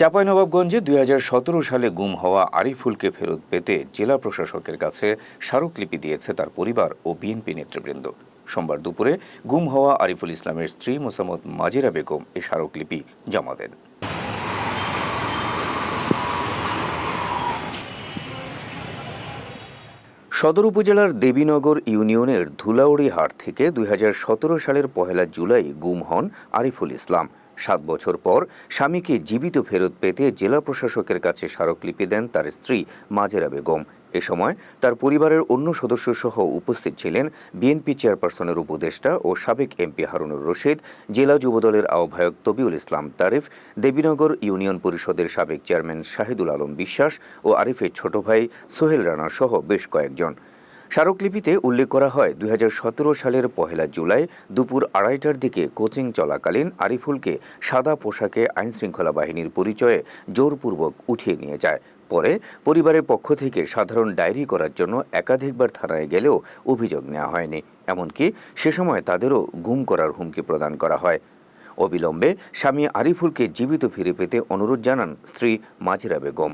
চাঁপাইনবাবগঞ্জে দুই হাজার সতেরো সালে গুম হওয়া আরিফুলকে ফেরত পেতে জেলা প্রশাসকের কাছে স্মারকলিপি দিয়েছে তার পরিবার ও বিএনপি নেতৃবৃন্দ। সোমবার দুপুরে গুম হওয়া আরিফুল ইসলামের স্ত্রী মোসাম্মদ মাজিরা বেগম এই স্মারকলিপি জমা দেন। সদর উপজেলার দেবীনগর ইউনিয়নের ধুলাউড়ি হাট থেকে দুই হাজার সতেরো সালের পহেলা জুলাই গুম হন আরিফুল ইসলাম। সাত বছর পর স্বামীকে জীবিত ফেরত পেতে জেলা প্রশাসকের কাছে স্মারকলিপি দেন তার স্ত্রী মাজেরা বেগম। এ সময় তার পরিবারের অন্য সদস্য সহ উপস্থিত ছিলেন বিএনপি চেয়ারপারসনের উপদেষ্টা ও সাবেক এমপি হারুনুর রশিদ, জেলা যুবদলের আহ্বায়ক তবিউল ইসলাম তারিফ, দেবীনগর ইউনিয়ন পরিষদের সাবেক চেয়ারম্যান শাহিদুল আলম বিশ্বাস ও আরিফের ছোট ভাই সোহেল রানা সহ বেশ কয়েকজন। স্মারকলিপিতে উল্লেখ করা হয়, দুই হাজার সতেরো সালের পহেলা জুলাই দুপুর আড়াইটার দিকে কোচিং চলাকালীন আরিফুলকে সাদা পোশাকে আইনশৃঙ্খলা বাহিনীর পরিচয়ে জোরপূর্বক উঠিয়ে নিয়ে যায়। পরে পরিবারের পক্ষ থেকে সাধারণ ডায়েরি করার জন্য একাধিকবার থানায় গেলেও অভিযোগ নেওয়া হয়নি। এমনকি সে সময় তাদেরও গুম করার হুমকি প্রদান করা হয়। অবিলম্বে স্বামী আরিফুলকে জীবিত ফিরে পেতে অনুরোধ জানান স্ত্রী মাজিরা বেগম।